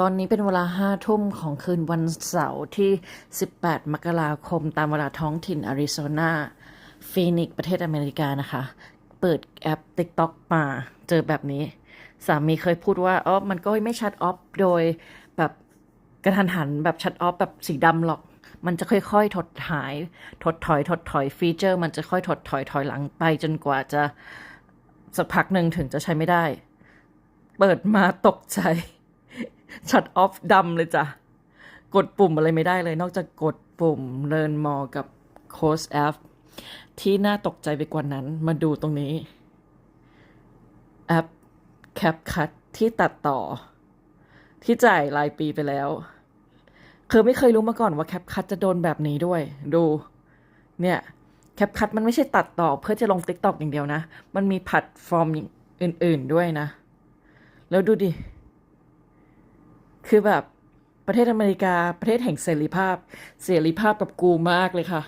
ตอนนี้เป็นเวลาห้าทุ่มของคืนวันเสาร์ที่ 18 มกราคม ตามเวลาท้องถิ่นอาริโซนาฟีนิกประเทศอเมริกานะคะ เปิดแอป TikTok มาเจอแบบนี้ สามีเคยพูดว่าอ๋อมันก็ไม่ชัดออฟโดยแบบกระทันหันแบบชัดออฟแบบสีดำหรอก มันจะค่อยๆ ถดหาย ถดถอย ถดถอยฟีเจอร์ มันจะค่อยถดถอยถอยหลังไปจนกว่าจะสักพักหนึ่งถึงจะใช้ไม่ได้ เปิดมาตกใจ ชัดออฟดำเลยจ้ะ กดปุ่มอะไรไม่ได้เลย นอกจากกดปุ่ม Learn More กับ Course App ที่น่าตกใจไปกว่านั้นมาดูตรงนี้ แอป CapCut ที่ตัดต่อ ที่จ่ายรายปีไปแล้ว คือไม่เคยรู้มาก่อนว่า CapCut จะโดนแบบนี้ด้วย ดู เนี่ย CapCut มันไม่ใช่ตัดต่อเพื่อจะลง TikTok อย่างเดียวนะ มันมีแพลตฟอร์มอื่น ๆด้วยนะ แล้วดูดิ คือแบบประเทศอเมริกาประเทศแห่งเสรีภาพ เสรีภาพกับกูมากเลยค่ะ